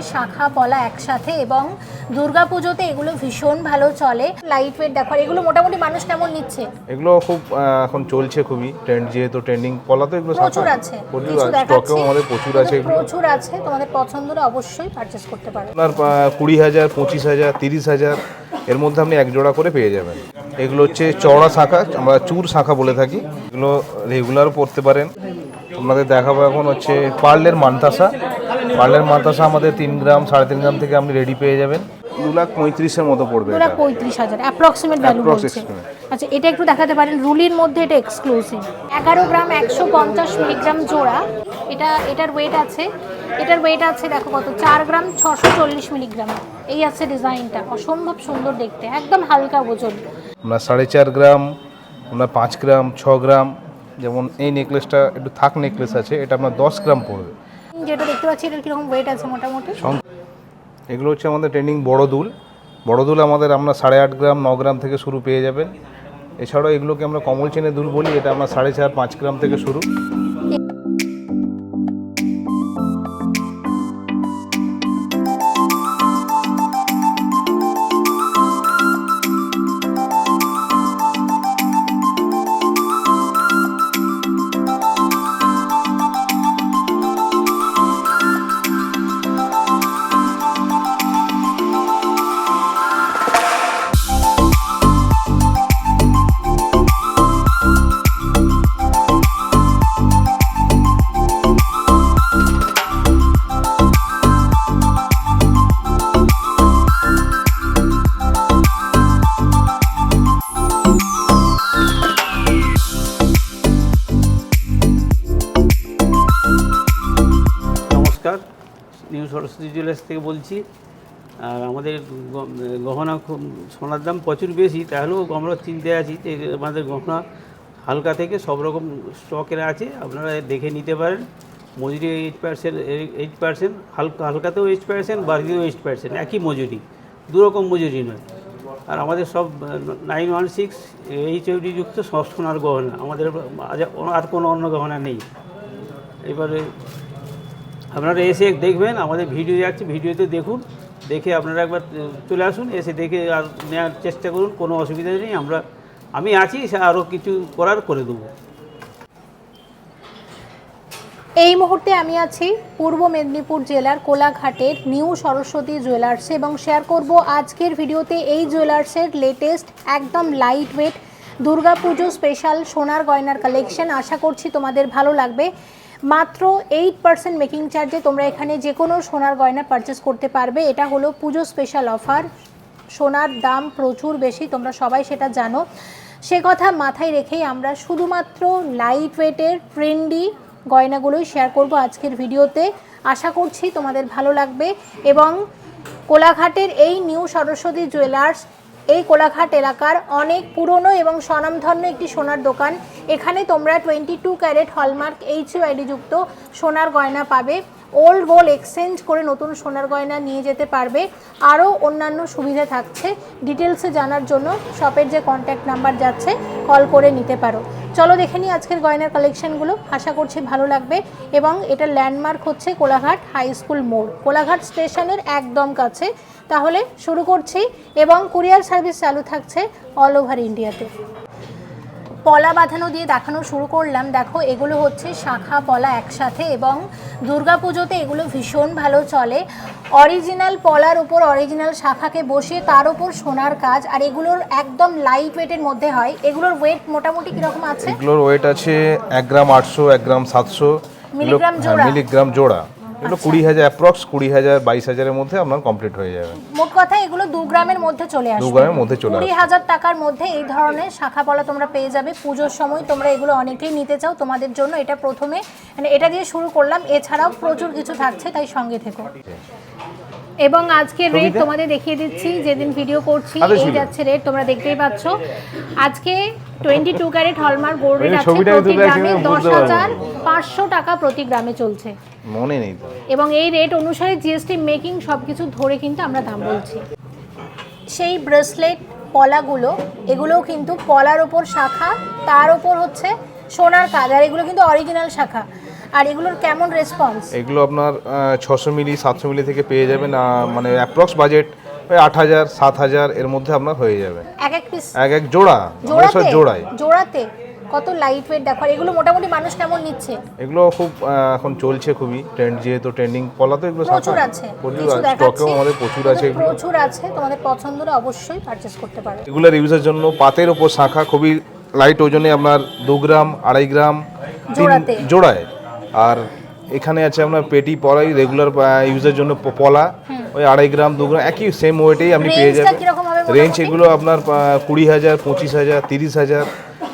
আছে শাখা পলা একসাথে এবং দুর্গাপুজোতে এগুলো ভীষণ ভালো চলে লাইট ওয়েট দেখো এগুলো মোটামুটি মানুষ কেমন নিচ্ছে এগুলো খুব এখন চলছে খুবই ট্রেন্ড যেহেতু ট্রেন্ডিং পলা তো এগুলো প্রচুর আছে প্রচুর আছে স্টকেও আমাদের প্রচুর আছে প্রচুর আছে তোমাদের পছন্দ হলে অবশ্যই পারচেস করতে পারো আপনার কুড়ি হাজার পঁচিশ হাজার তিরিশ হাজার এর মধ্যে আপনি এক জোড়া করে পেয়ে যাবেন এগুলো হচ্ছে চওড়া শাখা আমরা চুর শাখা বলে থাকি এগুলো রেগুলার পরতে পারেন আপনাদের দেখাবো এখন হচ্ছে পার্লের মান্তাসা পার্লের মাতাসা আমাদের তিন গ্রাম সাড়ে তিন গ্রাম থেকে আপনি রেডি পেয়ে যাবেন দু লাখ পঁয়ত্রিশের মতো পড়বে দু লাখ পঁয়ত্রিশ হাজার অ্যাপ্রক্সিমেট ভ্যালু বলছে আচ্ছা এটা একটু দেখাতে পারেন রুলির মধ্যে এটা এক্সক্লুসিভ এগারো গ্রাম একশো পঞ্চাশ মিলিগ্রাম জোড়া এটা এটার ওয়েট আছে এটার ওয়েট আছে দেখো কত চার গ্রাম ছশো চল্লিশ মিলিগ্রাম এই আছে ডিজাইনটা অসম্ভব সুন্দর দেখতে একদম হালকা ওজন আপনার সাড়ে চার গ্রাম আপনার পাঁচ গ্রাম ছ গ্রাম যেমন এই নেকলেসটা একটু থাক নেকলেস আছে এটা আপনার দশ গ্রাম পড়বে যেটা দেখতে পাচ্ছি এটার কিরকম ওয়েট আছে মোটামুটি এগুলো হচ্ছে আমাদের ট্রেনিং বড় দুল বড় দুল আমাদের আপনার সাড়ে আট গ্রাম ন গ্রাম থেকে শুরু পেয়ে যাবেন এছাড়াও এগুলোকে আমরা কমল চেনে দুল বলি এটা আমরা সাড়ে চার পাঁচ গ্রাম থেকে শুরু সরস্বতী জুয়েলার্স থেকে বলছি আর আমাদের গহনা খুব সোনার দাম প্রচুর বেশি তাহলেও আমরা চিনতে আছি যে আমাদের গহনা হালকা থেকে সব রকম স্টকের আছে আপনারা দেখে নিতে পারেন মজুরি এইট পার্সেন্ট এইট পার্সেন্ট হালকা হালকাতেও এইট পার্সেন্ট বাড়িতেও এইট পার্সেন্ট একই মজুরি দুরকম মজুরি নয় আর আমাদের সব নাইন ওয়ান সিক্স এইচএফডি যুক্ত সব সোনার গহনা আমাদের আর কোনো অন্য গহনা নেই এবারে আপনারা এসে দেখবেন আমাদের ভিডিও যাচ্ছে ভিডিওতে দেখুন দেখে আপনারা একবার চলে আসুন এসে দেখে আর নেওয়ার চেষ্টা করুন কোনো অসুবিধা নেই আমরা আমি আছি আরও কিছু করার করে দেবো এই মুহূর্তে আমি আছি পূর্ব মেদিনীপুর জেলার কোলাঘাটের নিউ সরস্বতী জুয়েলার্সে এবং শেয়ার করব আজকের ভিডিওতে এই জুয়েলার্সের লেটেস্ট একদম লাইট ওয়েট দুর্গাপুজো স্পেশাল সোনার গয়নার কালেকশন আশা করছি তোমাদের ভালো লাগবে মাত্র এইট পার্সেন্ট মেকিং চার্জে তোমরা এখানে যে কোনো সোনার গয়না পারচেস করতে পারবে এটা হলো পুজো স্পেশাল অফার সোনার দাম প্রচুর বেশি তোমরা সবাই সেটা জানো সে কথা মাথায় রেখেই আমরা শুধুমাত্র লাইট ওয়েটের ট্রেন্ডি গয়নাগুলোই শেয়ার করব আজকের ভিডিওতে আশা করছি তোমাদের ভালো লাগবে এবং কোলাঘাটের এই নিউ সরস্বতী জুয়েলার্স এই কোলাঘাট এলাকার অনেক পুরনো এবং স্বনামধন্য একটি সোনার দোকান এখানে তোমরা twenty two carat hallmark H যুক্ত সোনার গয়না পাবে ওল্ড গোল্ড এক্সচেঞ্জ করে নতুন সোনার গয়না নিয়ে যেতে পারবে আরও অন্যান্য সুবিধা থাকছে ডিটেলসে জানার জন্য শপের যে কন্ট্যাক্ট নাম্বার যাচ্ছে কল করে নিতে পারো চলো দেখে নিই আজকের গয়নার কালেকশানগুলো আশা করছি ভালো লাগবে এবং এটা ল্যান্ডমার্ক হচ্ছে কোলাঘাট হাই স্কুল মোড় কোলাঘাট স্টেশনের একদম কাছে তাহলে শুরু করছি এবং কুরিয়ার সার্ভিস চালু থাকছে অল ওভার ইন্ডিয়াতে পলা বাঁধানো দিয়ে দেখানো শুরু করলাম দেখো এগুলো হচ্ছে শাখা পলা একসাথে এবং দুর্গা পুজোতে এগুলো ভীষণ ভালো চলে অরিজিনাল পলার ওপর অরিজিনাল শাখাকে বসে তার ওপর সোনার কাজ আর এগুলোর একদম লাইট ওয়েটের মধ্যে হয় এগুলোর ওয়েট মোটামুটি কীরকম আছে এগুলোর ওয়েট আছে এক গ্রাম আটশো এক গ্রাম সাতশো মিলিগ্রাম হ্যাঁ, জোড়া মিলিগ্রাম জোড়া এগুলো কুড়ি হাজার অ্যাপ্রক্স কুড়ি হাজার বাইশ হাজারের মধ্যে আপনার কমপ্লিট হয়ে যাবে মোট কথা এগুলো দু গ্রামের মধ্যে চলে আসবে দু গ্রামের মধ্যে চলে কুড়ি হাজার টাকার মধ্যে এই ধরনের শাখা পলা তোমরা পেয়ে যাবে পুজোর সময় তোমরা এগুলো অনেকেই নিতে চাও তোমাদের জন্য এটা প্রথমে মানে এটা দিয়ে শুরু করলাম এছাড়াও প্রচুর কিছু থাকছে তাই সঙ্গে থেকো এবং আজকে রেট তোমাদের দেখিয়ে দিচ্ছি যেদিন ভিডিও করছি এই যাচ্ছে রেট তোমরা দেখতেই পাচ্ছ আজকে twenty two carat hallmark gold rate আছে প্রতি গ্রামে দশ হাজার পাঁচশো টাকা প্রতি গ্রামে চলছে মনে নেই এবং এই রেট অনুসারে জিএসটি মেকিং সব কিছু ধরে কিন্তু আমরা দাম বলছি সেই ব্রেসলেট পলাগুলো এগুলোও কিন্তু পলার ওপর শাখা তার ওপর হচ্ছে সোনার কাজ আর এগুলো কিন্তু অরিজিনাল শাখা আর এগুলোর কেমন রেসপন্স এগুলো আপনার ছশো মিলি সাতশো মিলি থেকে পেয়ে যাবেন মানে অ্যাপ্রক্স বাজেট ওই আট হাজার সাত হাজার এর মধ্যে আপনার হয়ে যাবে এক এক পিস জোড়া জোড়াতে জোড়ায় জোড়াতে কত লাইট ওয়েট দেখো এগুলো মোটামুটি মানুষ কেমন নিচ্ছে এগুলো খুব এখন চলছে খুবই ট্রেন্ড যেহেতু ট্রেন্ডিং পলা তো এগুলো প্রচুর আছে প্রচুর আছে স্টকেও আমাদের প্রচুর আছে এগুলো প্রচুর আছে তোমাদের পছন্দ হলে অবশ্যই পারচেজ করতে পারো এগুলোর রিভিউজের জন্য পাতের উপর শাখা খুবই লাইট ওজনে আপনার দু গ্রাম আড়াই গ্রাম জোড়ায় আর এখানে আছে আপনার পেটি পলাই রেগুলার ইউজের জন্য পলা ওই আড়াই গ্রাম দু গ্রাম একই সেম ওয়েটেই আপনি পেয়ে যাবেন রেঞ্জ এগুলো আপনার কুড়ি হাজার পঁচিশ হাজার তিরিশ হাজার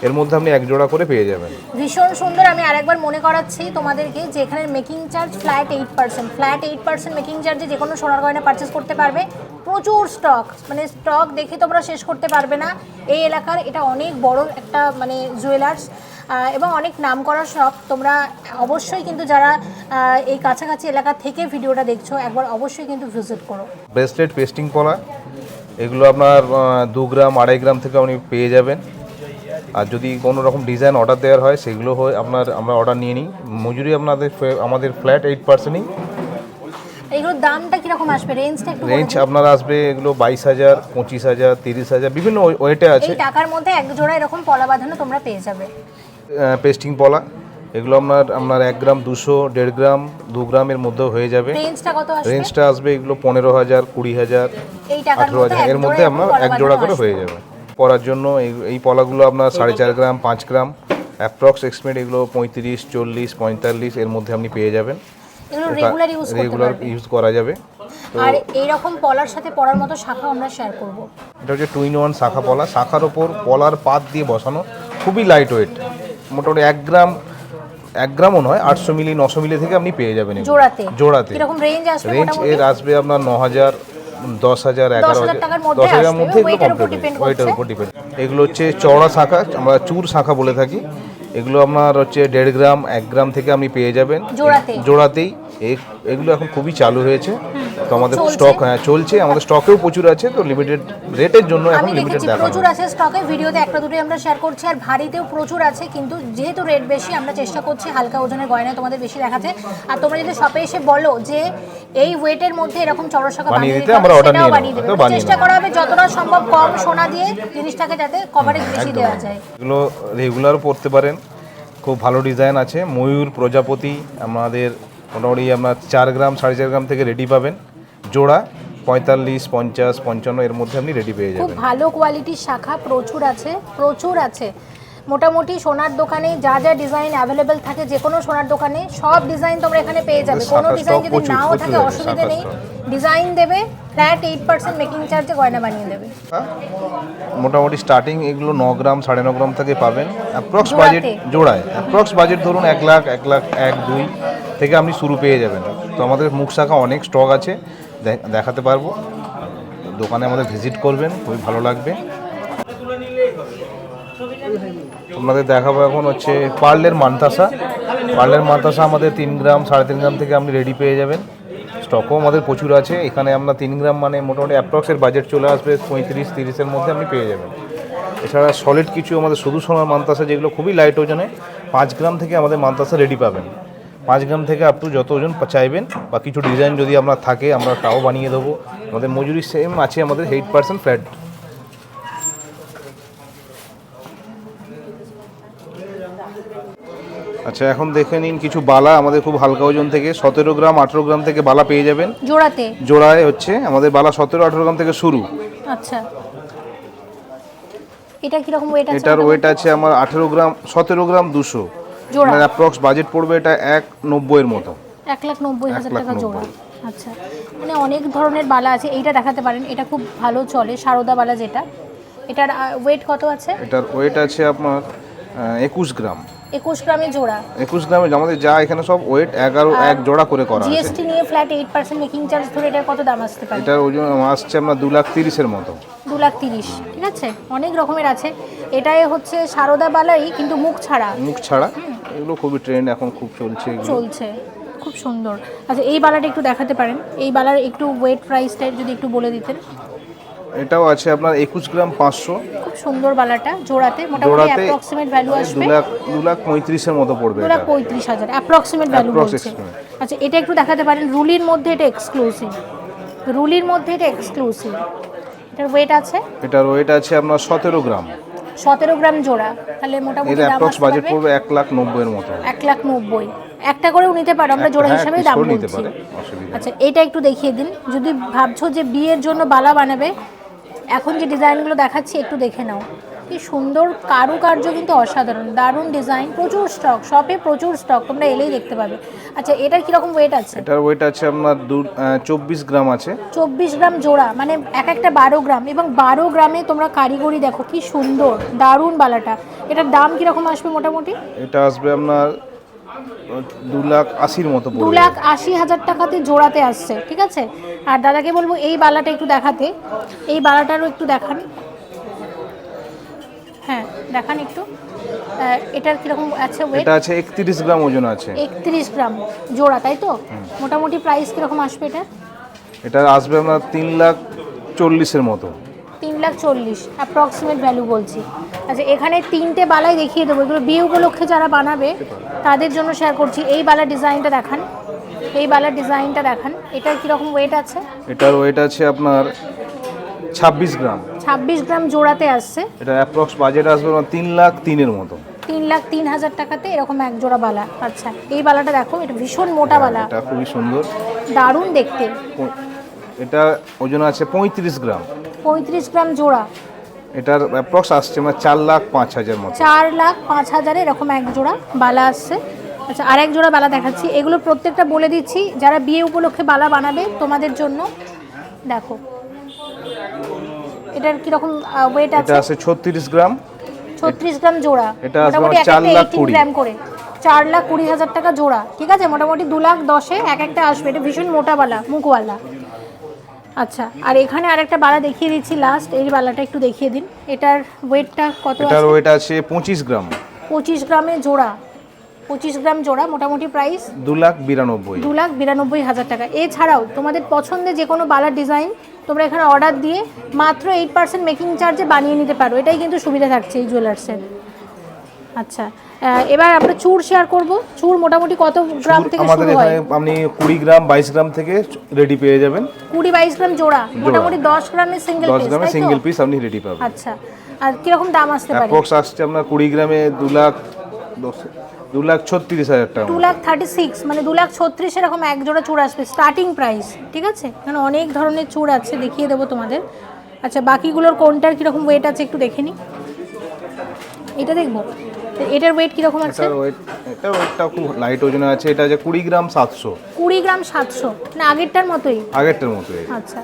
এর মধ্যে আপনি এক জোড়া করে পেয়ে যাবেন ভীষণ সুন্দর আমি আরেকবার মনে করাচ্ছি তোমাদেরকে যে এখানে making charge flat eight percent flat eight percent making চার্জে যে কোনো সোনার গয়না পারচেস করতে পারবে প্রচুর স্টক মানে স্টক দেখে তোমরা শেষ করতে পারবে না এই এলাকার এটা অনেক বড় একটা মানে জুয়েলার্স এবং অনেক নাম করা শপ তোমরা অবশ্যই কিন্তু যারা এই কাছাকাছি এলাকা থেকে ভিডিওটা দেখছো একবার অবশ্যই কিন্তু ভিজিট করো ব্রেসলেট পেস্টিং করা এগুলো আপনার দু গ্রাম আড়াই গ্রাম থেকে আপনি পেয়ে যাবেন আর যদি কোনো রকম ডিজাইন অর্ডার দেওয়ার হয় সেগুলো হয় আপনার আমরা অর্ডার নিয়ে নিই মজুরি আপনাদের আমাদের ফ্ল্যাট এইট পার্সেন্টই এগুলোর দামটা কীরকম আসবে রেঞ্জটা একটু রেঞ্জ আপনার আসবে এগুলো বাইশ হাজার পঁচিশ হাজার তিরিশ হাজার বিভিন্ন ওয়েটে আছে টাকার মধ্যে এক জোড়া এরকম পলা বাঁধানো তোমরা পেয়ে যাবে পেস্টিং পলা এগুলো আপনার আপনার এক গ্রাম দুশো দেড় গ্রাম দু গ্রামের মধ্যে হয়ে যাবে রেঞ্জটা আসবে এগুলো পনেরো হাজার কুড়ি হাজার আঠেরো হাজার এর মধ্যে আপনার এক জোড়া করে হয়ে যাবে পরার জন্য এই পলাগুলো আপনার সাড়ে চার গ্রাম পাঁচ গ্রাম অ্যাপ্রক্স এক্সমেট এগুলো পঁয়ত্রিশ চল্লিশ পঁয়তাল্লিশ এর মধ্যে আপনি পেয়ে যাবেন রেগুলার ইউজ করা যাবে আর এইরকম পলার সাথে মতো শাখা আমরা শেয়ার করব এটা হচ্ছে টুইন ওয়ান শাখা পলা শাখার ওপর পলার পাত দিয়ে বসানো খুবই লাইট ওয়েট মোটামুটি এক গ্রাম এক গ্রামও নয় আটশো মিলি নশো মিলি থেকে আপনি পেয়ে যাবেন জোড়াতে জোড়াতে রেঞ্জ এর আসবে আপনার ন হাজার দশ হাজার এগারো হাজার দশ হাজার মধ্যে এগুলো ওয়েটার উপর ডিপেন্ড এগুলো হচ্ছে চওড়া শাখা আমরা চুর শাখা বলে থাকি এগুলো আপনার হচ্ছে দেড় গ্রাম এক গ্রাম থেকে আপনি পেয়ে যাবেন জোড়াতেই এগুলো এখন খুবই চালু হয়েছে তো আমাদের স্টক হ্যাঁ চলছে আমাদের স্টকেও প্রচুর আছে তো লিমিটেড রেটের জন্য এখন লিমিটেড দেখা প্রচুর আছে স্টকে ভিডিওতে একটা দুটোই আমরা শেয়ার করছি আর ভারীতেও প্রচুর আছে কিন্তু যেহেতু রেট বেশি আমরা চেষ্টা করছি হালকা ওজনের গয়না তোমাদের বেশি দেখাতে আর তোমরা যদি শপে এসে বলো যে এই ওয়েটের মধ্যে এরকম চড়সাকা বানিয়ে দিতে আমরা অর্ডার নিয়ে বানিয়ে চেষ্টা করা হবে যতটা সম্ভব কম সোনা দিয়ে জিনিসটাকে যাতে কভারেজ বেশি দেওয়া যায় এগুলো রেগুলার পড়তে পারেন খুব ভালো ডিজাইন আছে ময়ূর প্রজাপতি আমাদের মোটামুটি আপনার চার গ্রাম সাড়ে চার গ্রাম থেকে রেডি পাবেন জোড়া পঁয়তাল্লিশ পঞ্চাশ পঞ্চান্ন এর মধ্যে আপনি রেডি পেয়ে যাবেন ভালো কোয়ালিটির শাখা প্রচুর আছে প্রচুর আছে মোটামুটি সোনার দোকানে যা যা ডিজাইন অ্যাভেলেবেল থাকে যে কোনো সোনার দোকানে সব ডিজাইন তোমরা এখানে পেয়ে যাবে কোনো ডিজাইন যদি নাও থাকে অসুবিধা অসুবিধে নেই ডিজাইন দেবে ফ্ল্যাট এইট পার্সেন্ট মেকিং চার্জে গয়না বানিয়ে দেবে হ্যাঁ? মোটামুটি স্টার্টিং এগুলো ন গ্রাম সাড়ে ন গ্রাম থেকে পাবেন অ্যাপ্রক্স বাজেট জোড়ায় অ্যাপ্রক্স বাজেট ধরুন এক লাখ এক লাখ এক দুই থেকে আপনি শুরু পেয়ে যাবেন তো আমাদের মুখ শাখা অনেক স্টক আছে দেখাতে পারবো দোকানে আমাদের ভিজিট করবেন খুবই ভালো লাগবে আপনাদের দেখাবো এখন হচ্ছে পার্লের মান্তাসা পার্লের মান্তাসা আমাদের তিন গ্রাম সাড়ে তিন গ্রাম থেকে আপনি রেডি পেয়ে যাবেন স্টকও আমাদের প্রচুর আছে এখানে আমরা তিন গ্রাম মানে মোটামুটি অ্যাপ্রক্সের বাজেট চলে আসবে পঁয়ত্রিশ তিরিশের মধ্যে আপনি পেয়ে যাবেন এছাড়া সলিড কিছু আমাদের শুধু সোনার মান্তাসা যেগুলো খুবই লাইট ওজনে পাঁচ গ্রাম থেকে আমাদের মান্তাসা রেডি পাবেন পাঁচ গ্রাম থেকে আপ টু যত ওজন চাইবেন বা কিছু ডিজাইন যদি আমরা থাকে আমরা তাও বানিয়ে দেবো আমাদের মজুরি সেম আছে আমাদের এইট পার্সেন্ট ফ্ল্যাট আচ্ছা এখন দেখে নিন কিছু বালা আমাদের খুব হালকা ওজন থেকে সতেরো গ্রাম আঠেরো গ্রাম থেকে বালা পেয়ে যাবেন জোড়াতে জোড়ায় হচ্ছে আমাদের বালা সতেরো আঠেরো গ্রাম থেকে শুরু আচ্ছা এটা কিরকম ওয়েট আছে এটার ওয়েট আছে আমার আঠেরো গ্রাম সতেরো গ্রাম দুশো জোড়া মানে অ্যাপ্রক্স বাজেট পড়বে এটা 190 এর মতো এক লাখ নব্বই হাজার টাকা জোড়া আচ্ছা মানে অনেক ধরনের বালা আছে এইটা দেখাতে পারেন এটা খুব ভালো চলে সারদা বালা যেটা এটার ওয়েট কত আছে এটার ওয়েট আছে আপনার 21 গ্রাম 21 গ্রামে জোড়া 21 গ্রামে আমাদের যা এখানে সব ওয়েট 11 এক জোড়া করে করা আছে জিএসটি নিয়ে ফ্ল্যাট 8% মেকিং চার্জ ধরে এটা কত দাম আসতে পারে এটার ওজন আসছে আমরা দু লাখ তিরিশের এর মতো দু লাখ তিরিশ ঠিক আছে অনেক রকমের আছে এটাই হচ্ছে সারদা বালাই কিন্তু মুখ ছাড়া মুখ ছাড়া এগুলো খুবই ট্রেন্ড এখন খুব চলছে চলছে খুব সুন্দর আচ্ছা এই বালাটা একটু দেখাতে পারেন এই বালার একটু ওয়েট প্রাইসটা যদি একটু বলে দিতেন এটাও আছে আপনার একুশ গ্রাম পাঁচশো খুব সুন্দর বালাটা জোড়াতে মোটামুটি অ্যাপ্রক্সিমেট মানে ভ্যালু আসবে দু লাখ দু লাখ পঁয়ত্রিশের মতো পড়বে দু লাখ পঁয়ত্রিশ হাজার অ্যাপ্রক্সিমেট ভ্যালু বলছে আচ্ছা এটা একটু দেখাতে পারেন রুলির মধ্যে এটা এক্সক্লুসিভ রুলির মধ্যে এটা এক্সক্লুসিভ এটার ওয়েট আছে এটার ওয়েট আছে আপনার সতেরো গ্রাম সতেরো গ্রাম জোড়া তাহলে মোটামুটি বাজেট পড়বে এক লাখ নব্বই এর মতো এক লাখ নব্বই একটা করেও নিতে পারো আমরা জোড়া হ্যাঁ, হিসাবে দাম পারি আচ্ছা এটা একটু দেখিয়ে দিন যদি ভাবছো যে বিয়ের জন্য বালা বানাবে এখন যে ডিজাইনগুলো দেখাচ্ছি একটু দেখে নাও কি সুন্দর কারুকার্য কিন্তু অসাধারণ দারুণ ডিজাইন প্রচুর স্টক শপে প্রচুর স্টক তোমরা এলেই দেখতে পাবে আচ্ছা এটার কিরকম ওয়েট আছে এটার ওয়েট আছে আপনার চব্বিশ গ্রাম আছে চব্বিশ গ্রাম জোড়া মানে এক একটা বারো গ্রাম এবং বারো গ্রামে তোমরা কারিগরি দেখো কি সুন্দর দারুণ বালাটা এটার দাম কিরকম আসবে মোটামুটি এটা আসবে আপনার দু লাখ আশির মতো দু লাখ আশি হাজার টাকাতে জোড়াতে আসছে ঠিক আছে আর দাদাকে বলবো এই বালাটা একটু দেখাতে এই বালাটারও একটু দেখান হ্যাঁ দেখান একটু এটার কিরকম আছে ওয়েট এটা আছে 31 গ্রাম ওজন আছে 31 গ্রাম জোড়া তাই তো মোটামুটি প্রাইস কিরকম আসবে এটা এটা আসবে আপনার 3 লাখ 40 এর মতো 3 লাখ 40 অ্যাপ্রক্সিমেট ভ্যালু বলছি আচ্ছা এখানে তিনটে বালাই দেখিয়ে দেবো এগুলো বিয়ে উপলক্ষে যারা বানাবে তাদের জন্য শেয়ার করছি এই বালার ডিজাইনটা দেখান এই বালার ডিজাইনটা দেখান এটার কীরকম ওয়েট আছে এটার ওয়েট আছে আপনার 26 গ্রাম ছাব্বিশ গ্রাম জোড়াতে আসছে এটা অ্যাপ্রক্স বাজেট আসবে তিন লাখ তিনের মতো তিন লাখ তিন হাজার টাকাতে এরকম এক জোড়া বালা আচ্ছা এই বালাটা দেখো এটা ভীষণ মোটা হ্যাঁ, বালা এটা খুবই সুন্দর দারুণ দেখতে এটা ওজন আছে পঁয়ত্রিশ গ্রাম পঁয়ত্রিশ গ্রাম জোড়া এটার অ্যাপ্রক্স আসছে মানে চার লাখ পাঁচ হাজার মতো চার লাখ পাঁচ হাজারে এরকম এক জোড়া বালা আসছে আচ্ছা আর এক জোড়া বালা দেখাচ্ছি এগুলো প্রত্যেকটা বলে দিচ্ছি যারা বিয়ে উপলক্ষে বালা বানাবে তোমাদের জন্য দেখো এটার কি রকম ওয়েট আছে এটা আছে 36 গ্রাম 36 গ্রাম জোড়া এটা আছে 4 লাখ 20 গ্রাম করে 4 লাখ 20 হাজার টাকা জোড়া ঠিক আছে মোটামুটি 2 লাখ 10 এ এক একটা আসবে এটা ভীষণ মোটা বালা মুখওয়ালা আচ্ছা আর এখানে আরেকটা বালা দেখিয়ে দিচ্ছি লাস্ট এই বালাটা একটু দেখিয়ে দিন এটার ওয়েটটা কত আছে এটার ওয়েট আছে 25 গ্রাম 25 গ্রামে জোড়া পঁচিশ গ্রাম জোড়া মোটামুটি প্রাইস দু লাখ বিরানব্বই দু লাখ বিরানব্বই হাজার টাকা এছাড়াও তোমাদের পছন্দের যে কোনো বালার ডিজাইন তোমরা এখানে অর্ডার দিয়ে মাত্র এইট পার্সেন্ট মেকিং চার্জে বানিয়ে নিতে পারো এটাই কিন্তু সুবিধা থাকছে এই জুয়েলার্সের আচ্ছা এবার আমরা চুর শেয়ার করব চুর মোটামুটি কত গ্রাম থেকে শুরু হয় আপনি 20 গ্রাম 22 গ্রাম থেকে রেডি পেয়ে যাবেন 20 22 গ্রাম জোড়া মোটামুটি 10 গ্রামে সিঙ্গেল পিস 10 গ্রামে সিঙ্গেল পিস আপনি রেডি পাবেন আচ্ছা আর কি রকম দাম আসতে পারে অ্যাপ্রক্স আসছে আপনার 20 গ্রামে 2 লাখ 10 দু লাখ ছত্রিশ হাজার টাকা দু লাখ থার্টি সিক্স মানে দু লাখ ছত্রিশ এরকম এক জোড়া চূড় আসবে স্টার্টিং প্রাইস ঠিক আছে মানে অনেক ধরনের চূড় আছে দেখিয়ে দেবো তোমাদের আচ্ছা বাকিগুলোর কোনটার কীরকম ওয়েট আছে একটু দেখে নিই এটা দেখবো এটার ওয়েট কিরকম আছে এটার ওয়েট এটা ওয়েটটা খুব লাইট ওজনে আছে এটা যে 20 গ্রাম 700 20 গ্রাম 700 না মানে আগেরটার মতোই আগেরটার মতোই আচ্ছা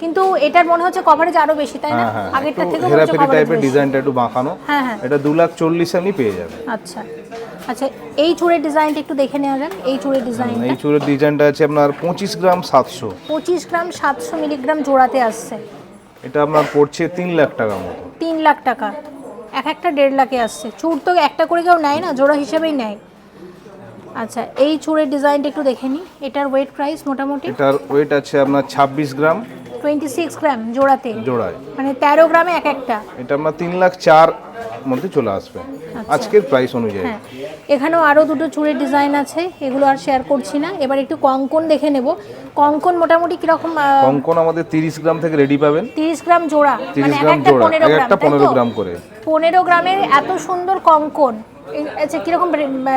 কিন্তু এটার মনে হচ্ছে কভারেজ আরো বেশি তাই না হ্যাঁ, হ্যাঁ, আগেরটা থেকে হেরাফেরি টাইপের ডিজাইনটা একটু বাঁকানো হ্যাঁ হ্যাঁ এটা 2 লাখ 40 আপনি পেয়ে যাবে আচ্ছা আচ্ছা এই চুড়ের ডিজাইনটা একটু দেখে নেওয়া যাক এই চুড়ের ডিজাইন এই চুড়ের ডিজাইনটা আছে আপনার 25 গ্রাম 700 25 গ্রাম 700 মিলিগ্রাম জোড়াতে আসছে এটা আপনার পড়ছে 3 লাখ টাকা মতো 3 লাখ টাকা এক একটা দেড় লাখে আসছে চুড় তো একটা করে কেউ নেয় না জোড়া হিসেবেই নেয় আচ্ছা এই চুড়ের ডিজাইনটা একটু দেখে নিই এটার ওয়েট প্রাইস মোটামুটি এটার ওয়েট আছে আপনার 26 গ্রাম 26 গ্রাম জোড়াতে জোড়ায় মানে 13 গ্রামে এক একটা এটা আপনার 3 লাখ 4 মধ্যে চলে আসবে আচ্ছা। আজকের প্রাইস অনুযায়ী হ্যাঁ। এখানেও আরও দুটো চুড়ির ডিজাইন আছে এগুলো আর শেয়ার করছি না এবার একটু কঙ্কন দেখে নেব কঙ্কন মোটামুটি কিরকম কঙ্কন আমাদের তিরিশ গ্রাম থেকে রেডি পাবেন তিরিশ গ্রাম জোড়া তিরিশ মানে গ্রাম জোড়া একটা পনেরো গ্রাম করে 15 গ্রামের এত সুন্দর কঙ্কন আচ্ছা কিরকম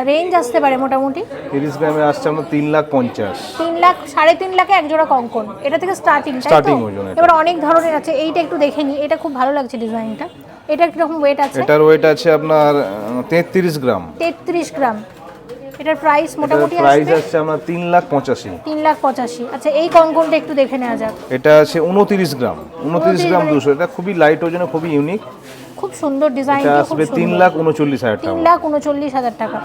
রেঞ্জ আসতে পারে মোটামুটি 30 গ্রামে আসছে আমরা তিন লাখ পঞ্চাশ তিন লাখ সাড়ে তিন লাখে এক জোড়া কঙ্কন এটা থেকে স্টার্টিং স্টার্টিং এবার অনেক ধরনের আছে এইটা একটু দেখে নিই এটা খুব ভালো লাগছে ডিজাইনটা এটা কি রকম ওয়েট আছে এটার ওয়েট আছে আপনার 33 গ্রাম 33 গ্রাম এটার প্রাইস মোটামুটি আছে প্রাইস আছে আমার 3 লাখ 85 3 লাখ 85 আচ্ছা এই কঙ্কনটা একটু দেখে নেওয়া যাক এটা আছে 29 গ্রাম 29 গ্রাম 200 মানে এটা খুবই লাইট ওজনে খুবই ইউনিক খুব সুন্দর ডিজাইন আসবে তিন লাখ উনচল্লিশ হাজার তিন লাখ উনচল্লিশ হাজার টাকা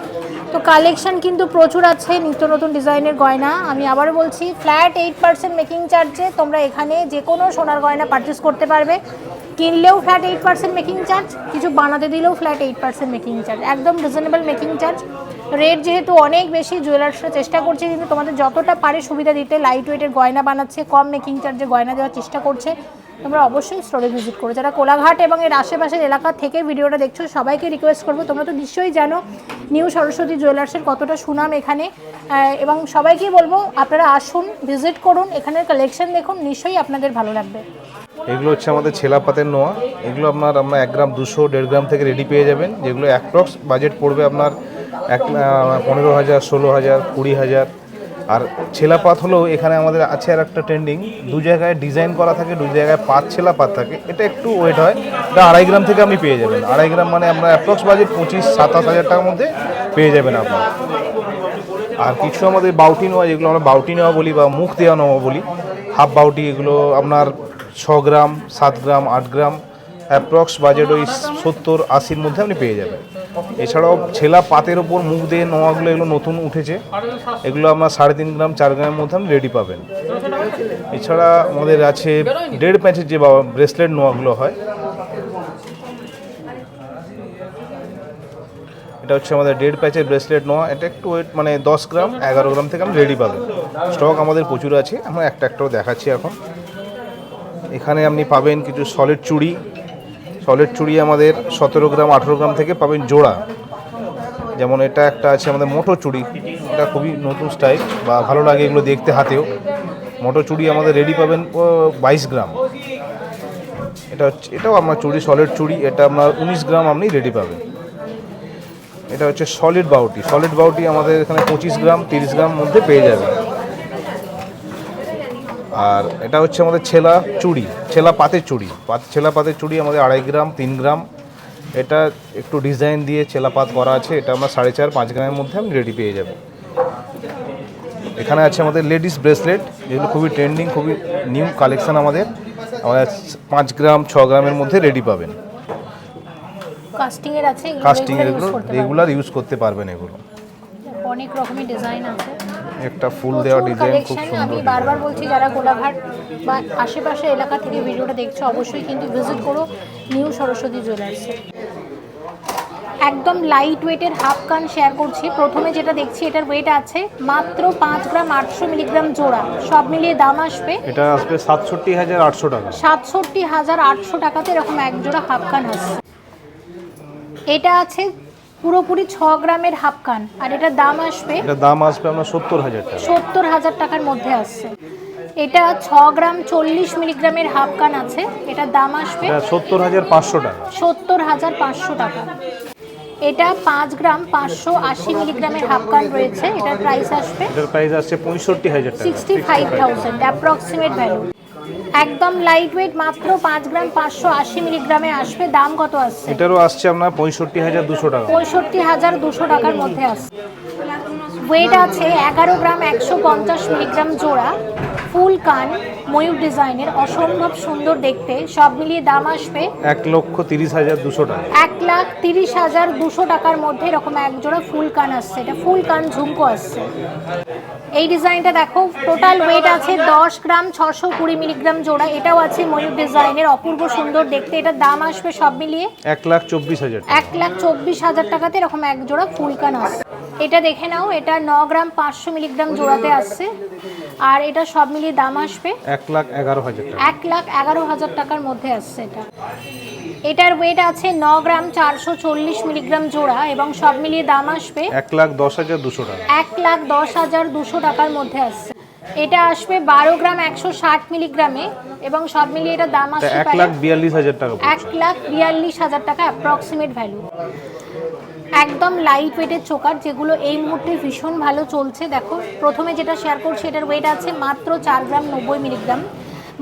তো কালেকশন কিন্তু প্রচুর আছে নিত্য নতুন ডিজাইনের গয়না আমি আবার বলছি ফ্ল্যাট এইট পার্সেন্ট মেকিং চার্জে তোমরা এখানে যে কোনো সোনার গয়না পারচেস করতে পারবে কিনলেও flat eight percent making charge কিছু বানাতে দিলেও flat eight percent making charge একদম রিজনেবল মেকিং চার্জ রেট যেহেতু অনেক বেশি জুয়েলার্সরা চেষ্টা করছে কিন্তু তোমাদের যতটা পারে সুবিধা দিতে লাইট ওয়েটের গয়না বানাচ্ছে কম মেকিং চার্জে গয়না দেওয়ার চেষ্টা করছে তোমরা অবশ্যই স্টোরে ভিজিট করো যারা কোলাঘাট এবং এর আশেপাশের এলাকা থেকে ভিডিওটা দেখছো সবাইকে রিকোয়েস্ট করবো তোমরা তো নিশ্চয়ই জানো নিউ সরস্বতী জুয়েলার্সের কতটা সুনাম এখানে এবং সবাইকেই বলবো আপনারা আসুন ভিজিট করুন এখানের কালেকশন দেখুন নিশ্চয়ই আপনাদের ভালো লাগবে এগুলো হচ্ছে আমাদের ছেলা পাতের নোয়া এগুলো আপনার আমরা এক গ্রাম দুশো দেড় গ্রাম থেকে রেডি পেয়ে যাবেন যেগুলো অ্যাপ্রক্স বাজেট পড়বে আপনার এক পনেরো হাজার ষোলো হাজার কুড়ি হাজার আর ছেলাপাত হলেও এখানে আমাদের আছে আর একটা ট্রেন্ডিং দু জায়গায় ডিজাইন করা থাকে দু জায়গায় পাত ছেলাপাত থাকে এটা একটু ওয়েট হয় এটা আড়াই গ্রাম থেকে আপনি পেয়ে যাবেন আড়াই গ্রাম মানে আপনার অ্যাপ্রক্স বাজেট পঁচিশ সাতাশ হাজার টাকার মধ্যে পেয়ে যাবেন আপনার আর কিছু আমাদের বাউটি নেওয়া যেগুলো আমরা বাউটি নেওয়া বলি বা মুখ দেওয়া নেওয়া বলি হাফ বাউটি এগুলো আপনার ছ গ্রাম সাত গ্রাম আট গ্রাম অ্যাপ্রক্স বাজেট ওই সত্তর আশির মধ্যে আপনি পেয়ে যাবেন এছাড়াও ছেলা পাতের ওপর মুখ দিয়ে নোয়াগুলো এগুলো নতুন উঠেছে এগুলো আপনার সাড়ে তিন গ্রাম চার গ্রামের মধ্যে আপনি রেডি পাবেন এছাড়া আমাদের আছে দেড় প্যাঁচের যে বাবা ব্রেসলেট নোয়াগুলো হয় এটা হচ্ছে আমাদের দেড় প্যাচের ব্রেসলেট নোয়া এটা একটু ওয়েট মানে দশ গ্রাম এগারো গ্রাম থেকে আমি রেডি পাবেন স্টক আমাদের প্রচুর আছে আমরা একটা একটাও দেখাচ্ছি এখন এখানে আপনি পাবেন কিছু সলিড চুড়ি সলিড চুড়ি আমাদের সতেরো গ্রাম আঠেরো গ্রাম থেকে পাবেন জোড়া যেমন এটা একটা আছে আমাদের মোটো চুড়ি এটা খুবই নতুন স্টাইল বা ভালো লাগে এগুলো দেখতে হাতেও মোটো চুড়ি আমাদের রেডি পাবেন বাইশ গ্রাম এটা হচ্ছে এটাও আপনার চুড়ি সলিড চুড়ি এটা আপনার উনিশ গ্রাম আপনি রেডি পাবেন এটা হচ্ছে সলিড বাউটি সলিড বাউটি আমাদের এখানে পঁচিশ গ্রাম তিরিশ গ্রাম মধ্যে পেয়ে যাবেন আর এটা হচ্ছে আমাদের ছেলা চুড়ি ছেলা পাতের চুড়ি পাত ছেলা পাতের চুড়ি আমাদের আড়াই গ্রাম তিন গ্রাম এটা একটু ডিজাইন দিয়ে ছেলা পাত করা আছে এটা আমরা সাড়ে চার পাঁচ গ্রামের মধ্যে আমি রেডি পেয়ে যাব এখানে আছে আমাদের লেডিস ব্রেসলেট যেগুলো খুবই ট্রেন্ডিং খুবই নিউ কালেকশান আমাদের আমাদের পাঁচ গ্রাম ছ গ্রামের মধ্যে রেডি পাবেন কাস্টিংয়ের আছে কাস্টিংয়ের এগুলো রেগুলার ইউজ করতে পারবেন এগুলো অনেক রকমের ডিজাইন আছে একটা ফুল দেওয়া ডিজাইন খুব সুন্দর আমি বারবার বলছি যারা কোলাঘাট বা আশেপাশে এলাকা থেকে ভিডিওটা দেখছো অবশ্যই কিন্তু ভিজিট করো নিউ সরস্বতী জুয়েলার্স একদম লাইট ওয়েটের হাফ কান শেয়ার করছি প্রথমে যেটা দেখছি এটার ওয়েট আছে মাত্র পাঁচ গ্রাম আটশো মিলিগ্রাম জোড়া সব মিলিয়ে দাম আসবে এটা আসবে সাতষট্টি হাজার আটশো টাকা সাতষট্টি হাজার আটশো টাকাতে এরকম এক জোড়া হাফ কান আছে এটা আছে পুরোপুরি ছ গ্রামের হাফ কান আর এটা দাম আসবে এটা দাম আসবে আপনার সত্তর হাজার সত্তর হাজার টাকার মধ্যে আসছে এটা ছ গ্রাম চল্লিশ মিলিগ্রামের হাফ কান আছে এটার দাম আসবে সত্তর হাজার পাঁচশো টাকা সত্তর হাজার পাঁচশো টাকা এটা পাঁচ গ্রাম পাঁচশো আশি মিলিগ্রামের হাফ কান রয়েছে এটার প্রাইস আসবে এটার প্রাইস আসছে পঁয়ষট্টি হাজার sixty five thousand approximate value একদম লাইট ওয়েট মাত্র পাঁচ গ্রাম পাঁচশো আশি মিলিগ্রামে আসবে দাম কত আসছে এটারও আসছে আপনার পঁয়ষট্টি হাজার দুশো টাকা পঁয়ষট্টি হাজার দুশো টাকার মধ্যে আসছে ওয়েট আছে এগারো গ্রাম একশো পঞ্চাশ মিলিগ্রাম জোড়া ফুল কান ময়ূর ডিজাইনের অসম্ভব সুন্দর দেখতে সব মিলিয়ে দাম আসবে এক লক্ষ তিরিশ হাজার দুশো টাকা এক লাখ তিরিশ হাজার দুশো টাকার মধ্যে এরকম এক জোড়া ফুল কান আসছে এটা ফুল কান ঝুমকো আসছে এই ডিজাইনটা দেখো টোটাল ওয়েট আছে দশ গ্রাম ছশো কুড়ি মিলিগ্রাম জোড়া এটাও আছে ময়ূর ডিজাইনের অপূর্ব সুন্দর দেখতে এটার দাম আসবে সব মিলিয়ে এক লাখ চব্বিশ হাজার এক লাখ চব্বিশ হাজার টাকাতে এরকম এক জোড়া ফুল কান আসছে এটা দেখে নাও এটা ন গ্রাম পাঁচশো মিলিগ্রাম জোড়াতে আসছে আর এটা সব মিলিয়ে দাম আসবে এক লাখ এগারো হাজার এক লাখ এগারো হাজার টাকার মধ্যে আসছে এটা এটার ওয়েট আছে ন গ্রাম চারশো চল্লিশ মিলিগ্রাম জোড়া এবং সব মিলিয়ে দাম আসবে এক লাখ দশ হাজার দুশো টাকা এক লাখ দশ হাজার দুশো টাকার মধ্যে আসছে এটা আসবে বারো গ্রাম একশো ষাট মিলিগ্রামে এবং সব মিলিয়ে এটা দাম আসবে এক লাখ বিয়াল্লিশ হাজার টাকা এক লাখ বিয়াল্লিশ হাজার টাকা অ্যাপ্রক্সিমেট ভ্যালু একদম লাইট ওয়েটের চোকার যেগুলো এই মুহূর্তে ভীষণ ভালো চলছে দেখো প্রথমে যেটা শেয়ার করছি এটার ওয়েট আছে মাত্র চার গ্রাম নব্বই মিলিগ্রাম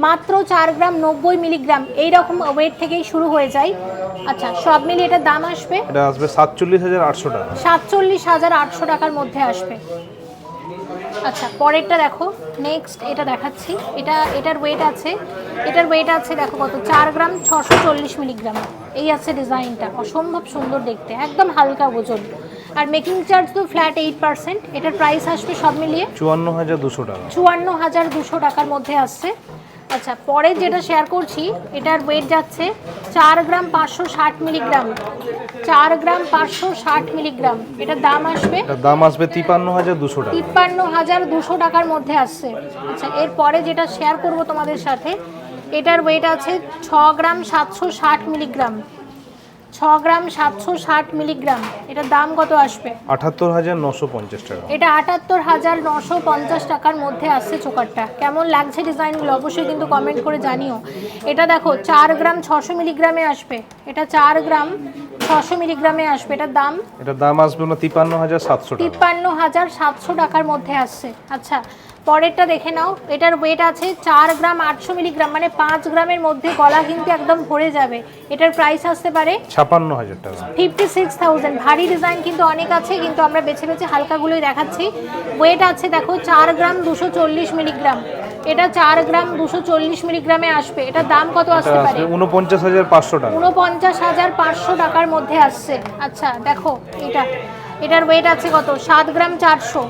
মাত্র চার গ্রাম নব্বই মিলিগ্রাম এইরকম ওয়েট থেকেই শুরু হয়ে যায় আচ্ছা সব মিলিয়ে এটার দাম আসবে আসবে সাতচল্লিশ হাজার আটশো টাকা সাতচল্লিশ হাজার আটশো টাকার মধ্যে আসবে আচ্ছা পরেরটা দেখো নেক্সট এটা দেখাচ্ছি এটা এটার ওয়েট আছে এটার ওয়েট আছে দেখো কত চার গ্রাম ছশো চল্লিশ মিলিগ্রাম এই আছে ডিজাইনটা অসম্ভব সুন্দর দেখতে একদম হালকা ওজন আর মেকিং চার্জ তো ফ্ল্যাট এইট পার্সেন্ট এটার প্রাইস আসবে সব মিলিয়ে চুয়ান্ন হাজার দুশো টাকা চুয়ান্ন হাজার দুশো টাকার মধ্যে আসছে আচ্ছা পরে যেটা শেয়ার করছি এটার ওয়েট যাচ্ছে চার গ্রাম পাঁচশো ষাট মিলিগ্রাম চার গ্রাম পাঁচশো ষাট মিলিগ্রাম এটার দাম আসবে দাম আসবে তিপ্পান্ন হাজার দুশো টাকা তিপ্পান্ন হাজার দুশো টাকার মধ্যে আসছে আচ্ছা এরপরে যেটা শেয়ার করব তোমাদের সাথে এটার ওয়েট আছে ছ গ্রাম সাতশো ষাট মিলিগ্রাম ছ গ্রাম সাতশো ষাট মিলিগ্রাম এটার দাম কত আসবে আটাত্তর হাজার নশো পঞ্চাশ টাকা এটা আটাত্তর হাজার নশো পঞ্চাশ টাকার মধ্যে আসছে চোকারটা কেমন লাগছে ডিজাইনগুলো অবশ্যই কিন্তু কমেন্ট করে জানিও এটা দেখো চার গ্রাম ছশো মিলিগ্রামে আসবে এটা চার গ্রাম ছশো মিলিগ্রামে আসবে এটার দাম এটার দাম আসবে না তিপ্পান্ন হাজার সাতশো তিপ্পান্ন হাজার সাতশো টাকার মধ্যে আসছে আচ্ছা পরেরটা দেখে নাও এটার ওয়েট আছে চার গ্রাম আটশো মিলিগ্রাম মানে পাঁচ গ্রামের মধ্যে গলা কিন্তু একদম ভরে যাবে এটার প্রাইস আসতে পারে ছাপান্ন হাজার টাকা ফিফটি সিক্স থাউজেন্ড ভারী ডিজাইন কিন্তু অনেক আছে কিন্তু আমরা বেছে বেছে হালকাগুলোই দেখাচ্ছি ওয়েট আছে দেখো চার গ্রাম দুশো চল্লিশ মিলিগ্রাম এটা চার গ্রাম দুশো চল্লিশ মিলিগ্রামে আসবে এটার দাম কত আসতে পারে উনপঞ্চাশ হাজার পাঁচশো টাকা উনপঞ্চাশ হাজার পাঁচশো টাকার মধ্যে আসছে আচ্ছা দেখো এটা এটার ওয়েট আছে কত সাত গ্রাম চারশো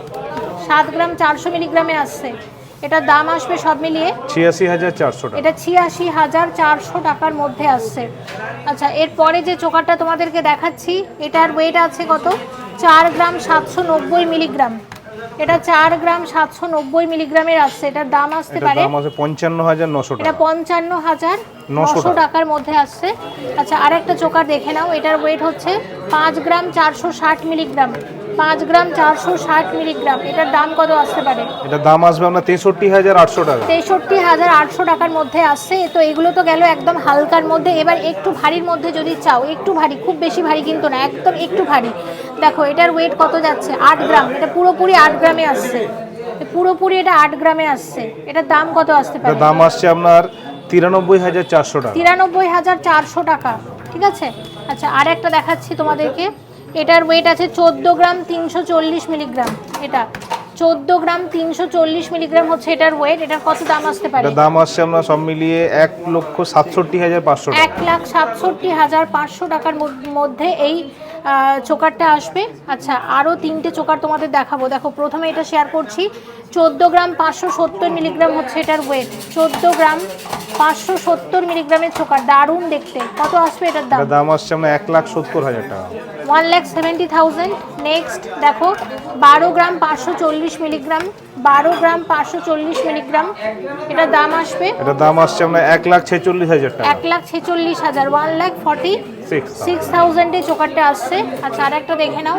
সাত গ্রাম চারশো মিলিগ্রামে আসছে এটার দাম আসবে সব মিলিয়ে ছিয়াশি হাজার চারশো এটা ছিয়াশি হাজার চারশো টাকার মধ্যে আসছে আচ্ছা এরপরে যে চোকারটা তোমাদেরকে দেখাচ্ছি এটার ওয়েট আছে কত চার গ্রাম সাতশো নব্বই মিলিগ্রাম এটা চার গ্রাম সাতশো নব্বই মিলিগ্রামের আসছে এটার দাম আসতে পারে পঞ্চান্ন হাজার নশো এটা পঞ্চান্ন হাজার নশো টাকার মধ্যে আসছে আচ্ছা আর একটা চোকার দেখে নাও এটার ওয়েট হচ্ছে পাঁচ গ্রাম চারশো ষাট মিলিগ্রাম পাঁচ গ্রাম চারশো ষাট মিলিগ্রাম এটার দাম কত আসতে পারে এটা দাম আসবে আপনার তেষট্টি হাজার আটশো টাকা তেষট্টি হাজার আটশো টাকার মধ্যে আসছে তো এগুলো তো গেল একদম হালকার মধ্যে এবার একটু ভারীর মধ্যে যদি চাও একটু ভারী খুব বেশি ভারী কিন্তু না একদম একটু ভারী দেখো এটার ওয়েট কত যাচ্ছে আট গ্রাম এটা পুরোপুরি আট গ্রামে আসছে পুরোপুরি এটা আট গ্রামে আসছে এটার দাম কত আসতে পারে দাম আসছে আপনার তিরানব্বই হাজার চারশো টাকা তিরানব্বই হাজার চারশো টাকা ঠিক আছে আচ্ছা আর একটা দেখাচ্ছি তোমাদেরকে এটার ওয়েট আছে চোদ্দো গ্রাম তিনশো চল্লিশ মিলিগ্রাম এটা চোদ্দ গ্রাম তিনশো চল্লিশ মিলিগ্রাম হচ্ছে এটার ওয়েট এটার কত দাম আসতে পারে দাম আসছে আমরা সব মিলিয়ে এক লক্ষ সাতষট্টি হাজার পাঁচশো এক লাখ সাতষট্টি হাজার পাঁচশো টাকার মধ্যে এই চোকারটা আসবে আচ্ছা আরও তিনটে চোকার তোমাদের দেখাবো দেখো প্রথমে এটা শেয়ার করছি চোদ্দ গ্রাম পাঁচশো সত্তর মিলিগ্রাম হচ্ছে এটার ওয়েট চোদ্দ গ্রাম পাঁচশো সত্তর মিলিগ্রামের চোকার দারুণ দেখতে কত আসবে এটার দাম দাম আসছে আমরা এক লাখ সত্তর হাজার টাকা one lakh seventy thousand next দেখো বারো গ্রাম পাঁচশো চল্লিশ মিলিগ্রাম বারো গ্রাম পাঁচশো চল্লিশ মিলিগ্রাম এটার দাম আসবে এটার দাম আসছে আমরা এক লাখ ছেচল্লিশ হাজার টাকা এক লাখ ছেচল্লিশ হাজার ওয়ান লাখ ফর্টি সিক্স থাউজেন্ডে চোকারটা আসছে আচ্ছা আর একটা দেখে নাও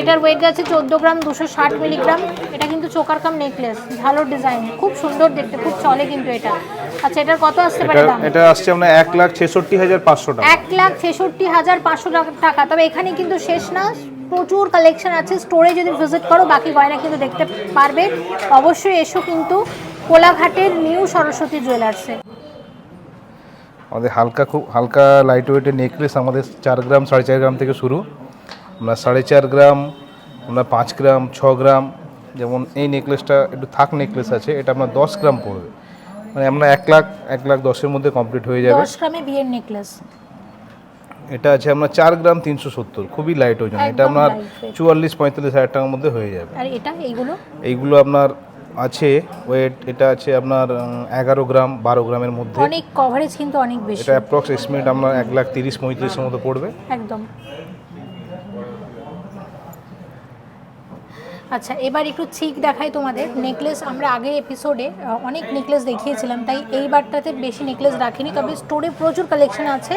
এটার ওয়েট আছে চোদ্দো গ্রাম দুশো ষাট মিলিগ্রাম এটা কিন্তু কিন্তু চোকার কাম নেকলেস ভালো ডিজাইন খুব সুন্দর দেখতে খুব চলে কিন্তু এটা আচ্ছা এটার কত আসতে পারে দাম এটা আসছে আমরা 1 লাখ 66 হাজার 500 টাকা 1 লাখ 66 হাজার 500 টাকা তবে এখানে কিন্তু শেষ না প্রচুর কালেকশন আছে স্টোরে যদি ভিজিট করো বাকি গয়না কিন্তু দেখতে পারবে অবশ্যই এসো কিন্তু কোলাঘাটের নিউ সরস্বতী জুয়েলার্সে আমাদের হালকা খুব হালকা লাইট ওয়েটের নেকলেস আমাদের চার গ্রাম সাড়ে চার গ্রাম থেকে শুরু আমরা সাড়ে চার গ্রাম আমরা পাঁচ গ্রাম ছ গ্রাম যেমন এই নেকলেসটা একটু থাক নেকলেস আছে এটা আপনার দশ গ্রাম পড়বে মানে আমরা এক লাখ এক লাখ দশের মধ্যে কমপ্লিট হয়ে যাবে দশ গ্রামে বিয়ের নেকলেস এটা আছে আপনার চার গ্রাম তিনশো সত্তর খুবই লাইট ওজন এটা আপনার চুয়াল্লিশ পঁয়তাল্লিশ হাজার টাকার মধ্যে হয়ে যাবে আর এটা এইগুলো এইগুলো আপনার আছে ওয়েট এটা আছে আপনার এগারো গ্রাম বারো গ্রামের মধ্যে অনেক কভারেজ কিন্তু অনেক বেশি এটা অ্যাপ্রক্স এস্টিমেট আপনার এক লাখ তিরিশ পঁয়ত্রিশের মতো পড়বে একদম আচ্ছা এবার একটু চিক দেখাই তোমাদের নেকলেস আমরা আগে এপিসোডে অনেক নেকলেস দেখিয়েছিলাম তাই এইবারটাতে বেশি নেকলেস রাখিনি তবে স্টোরে প্রচুর কালেকশন আছে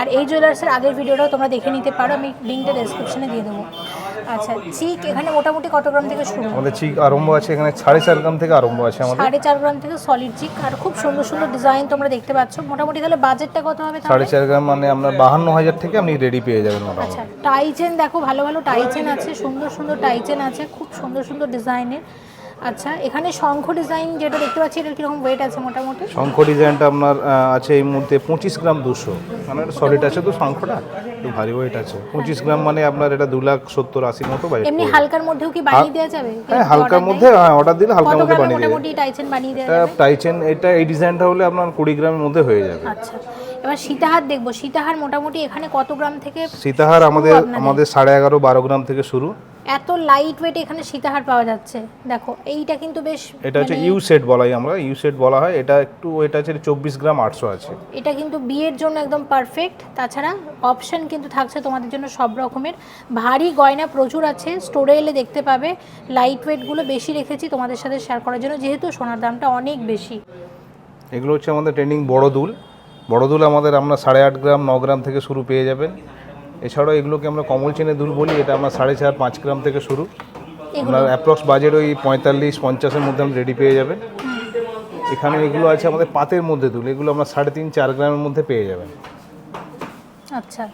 আর এই জুয়েলার্সের আগের ভিডিওটাও তোমরা দেখে নিতে পারো আমি লিঙ্কটা ডেসক্রিপশনে দিয়ে দেবো আচ্ছা চিক এখানে মোটামুটি কত গ্রাম থেকে শুরু আমাদের চিক আরম্ভ আছে এখানে সাড়ে চার গ্রাম থেকে আরম্ভ আছে আমাদের সাড়ে চার গ্রাম থেকে সলিড চিক আর খুব সুন্দর সুন্দর ডিজাইন তোমরা দেখতে পাচ্ছ মোটামুটি তাহলে বাজেটটা কত হবে সাড়ে চার গ্রাম মানে আপনার বাহান্ন হাজার থেকে আপনি রেডি পেয়ে যাবেন আচ্ছা টাইচেন দেখো ভালো ভালো টাইচেন আছে সুন্দর সুন্দর টাইচেন আছে খুব সুন্দর সুন্দর ডিজাইনের আচ্ছা এখানে শঙ্খ ডিজাইন যেটা দেখতে পাচ্ছি এটা কিরকম ওয়েট আছে মোটামুটি শঙ্খ ডিজাইনটা আপনার আছে এই মুহূর্তে পঁচিশ গ্রাম দুশো মানে এটা সলিড আছে তো শঙ্খটা একটু ভারী ওয়েট আছে পঁচিশ আচ্ছা। গ্রাম মানে আপনার এটা দু লাখ সত্তর আশি মতো বাইরে এমনি হালকার মধ্যেও কি বানিয়ে দেওয়া যাবে হ্যাঁ হালকার মধ্যে হ্যাঁ অর্ডার দিলে হালকার মধ্যে বানিয়ে দেওয়া মোটামুটি টাইচেন বানিয়ে দেওয়া হ্যাঁ, যাবে টাইচেন এটা এই ডিজাইনটা হলে আপনার কুড়ি গ্রামের মধ্যে হয়ে যাবে আচ্ছা এবার সীতাহার দেখবো সীতাহার মোটামুটি এখানে কত গ্রাম থেকে সীতাহার আমাদের আমাদের সাড়ে এগারো বারো গ্রাম থেকে শুরু এত লাইট ওয়েট এখানে সীতাহার পাওয়া যাচ্ছে দেখো এইটা কিন্তু বেশ এটা হচ্ছে ইউ মানে সেট বলাই আমরা ইউ সেট বলা হয় এটা একটু এটা হচ্ছে চব্বিশ গ্রাম আটশো আছে এটা কিন্তু বিয়ের জন্য একদম পারফেক্ট তাছাড়া অপশন কিন্তু থাকছে তোমাদের জন্য সব রকমের ভারী গয়না প্রচুর আছে স্টোরে এলে দেখতে পাবে লাইট ওয়েটগুলো বেশি রেখেছি তোমাদের সাথে শেয়ার করার জন্য যেহেতু সোনার দামটা অনেক বেশি এগুলো হচ্ছে আমাদের ট্রেনিং বড় দুল বড় দুল আমাদের আমরা সাড়ে আট গ্রাম ন গ্রাম থেকে শুরু পেয়ে যাবেন এছাড়াও এগুলোকে আমরা কমল চেনে দুল বলি এটা আমরা সাড়ে চার পাঁচ গ্রাম থেকে শুরু আপনার অ্যাপ্রক্স বাজেট ওই পঁয়তাল্লিশ পঞ্চাশের মধ্যে আমরা রেডি পেয়ে যাবেন এখানে এগুলো আছে আমাদের পাতের মধ্যে দুল এগুলো আমরা সাড়ে তিন চার গ্রামের মধ্যে পেয়ে যাবেন আচ্ছা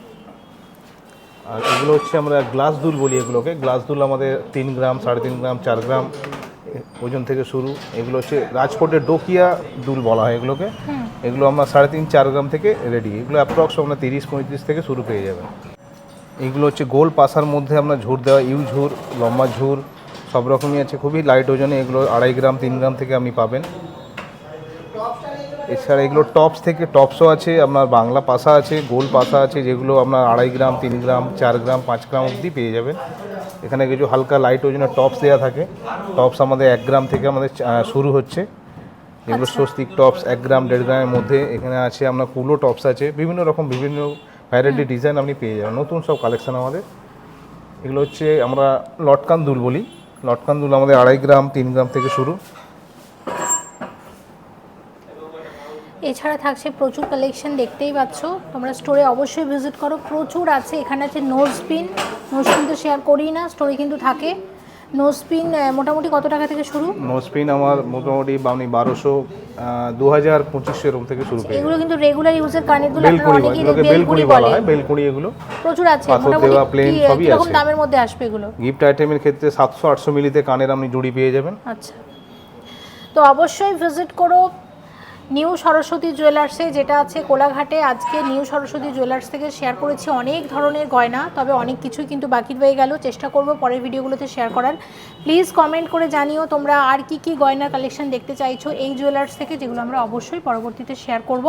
আর এগুলো হচ্ছে আমরা গ্লাস দুল বলি এগুলোকে গ্লাস দুল আমাদের তিন গ্রাম সাড়ে তিন গ্রাম চার গ্রাম ওজন থেকে শুরু এগুলো হচ্ছে রাজকোটের ডোকিয়া দুল বলা হয় এগুলোকে এগুলো আমরা সাড়ে তিন চার গ্রাম থেকে রেডি এগুলো অ্যাপ্রক্স আমরা তিরিশ পঁয়ত্রিশ থেকে শুরু পেয়ে যাবেন এইগুলো হচ্ছে গোল পাশার মধ্যে আপনার ঝুর দেওয়া ইউ ঝুর লম্বা ঝুর সব রকমই আছে খুবই লাইট ওজনে এগুলো আড়াই গ্রাম তিন গ্রাম থেকে আপনি পাবেন এছাড়া এগুলো টপস থেকে টপসও আছে আপনার বাংলা পাশা আছে গোল পাশা আছে যেগুলো আপনার আড়াই গ্রাম তিন গ্রাম চার গ্রাম পাঁচ গ্রাম অবধি পেয়ে যাবেন এখানে কিছু হালকা লাইট ওজনে টপস দেওয়া থাকে টপস আমাদের এক গ্রাম থেকে আমাদের শুরু হচ্ছে এগুলো আচ্ছা। স্বস্তিক টপস এক গ্রাম দেড় গ্রামের মধ্যে এখানে আছে আপনার কুলো টপস আছে বিভিন্ন রকম বিভিন্ন ভ্যারাইটি ডিজাইন আপনি পেয়ে যাবেন নতুন সব কালেকশান আমাদের এগুলো হচ্ছে আমরা লটকান দুল বলি লটকান দুল আমাদের আড়াই গ্রাম তিন গ্রাম থেকে শুরু এছাড়া থাকছে প্রচুর কালেকশন দেখতেই পাচ্ছ তোমরা স্টোরে অবশ্যই ভিজিট করো প্রচুর আছে এখানে আছে নোজ পিন নোজ পিন তো শেয়ার করি না স্টোরে কিন্তু থাকে নোসপিন মোটামুটি কত টাকা থেকে শুরু নোসপিন আমার মোটামুটি আপনি বারোশো দু হাজার পঁচিশশো রুম থেকে শুরু আচ্ছা, এগুলো কিন্তু রেগুলার ইউজের কানের বেলকুড়ি এগুলোকে বেলকুড়ি বলা হয় বেলকুড়ি এগুলো প্রচুর আছে মোটামুটি দেওয়া প্লেন সবই আছে দামের মধ্যে আসবে এগুলো গিফট আইটেমের ক্ষেত্রে সাতশো আটশো মিলিতে কানের আপনি জুড়ি পেয়ে যাবেন আচ্ছা তো অবশ্যই ভিজিট করো নিউ সরস্বতী জুয়েলার্সে যেটা আছে কোলাঘাটে আজকে নিউ সরস্বতী জুয়েলার্স থেকে শেয়ার করেছি অনেক ধরনের গয়না তবে অনেক কিছুই কিন্তু বাকি রয়ে গেল চেষ্টা করব পরের ভিডিওগুলোতে শেয়ার করার প্লিজ কমেন্ট করে জানিও তোমরা আর কি কি গয়নার কালেকশন দেখতে চাইছো এই জুয়েলার্স থেকে যেগুলো আমরা অবশ্যই পরবর্তীতে শেয়ার করব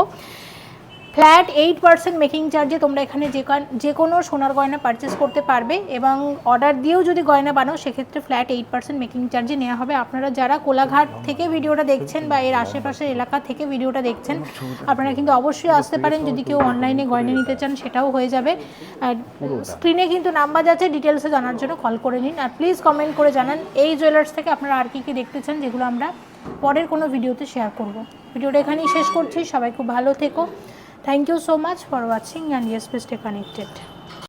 ফ্ল্যাট এইট পার্সেন্ট মেকিং চার্জে তোমরা এখানে যে যে কোনো সোনার গয়না পারচেস করতে পারবে এবং অর্ডার দিয়েও যদি গয়না বানাও সেক্ষেত্রে ফ্ল্যাট এইট পার্সেন্ট মেকিং চার্জে নেওয়া হবে আপনারা যারা কোলাঘাট থেকে ভিডিওটা দেখছেন বা এর আশেপাশের এলাকা থেকে ভিডিওটা দেখছেন আপনারা কিন্তু অবশ্যই আসতে পারেন যদি কেউ অনলাইনে গয়না নিতে চান সেটাও হয়ে যাবে স্ক্রিনে কিন্তু নাম্বার যাচ্ছে ডিটেলসে জানার জন্য কল করে নিন আর প্লিজ কমেন্ট করে জানান এই জুয়েলার্স থেকে আপনারা আর কী কী দেখতে চান যেগুলো আমরা পরের কোনো ভিডিওতে শেয়ার করব ভিডিওটা এখানেই শেষ করছি সবাই খুব ভালো থেকো Thank you so much for watching, and yes, please stay connected.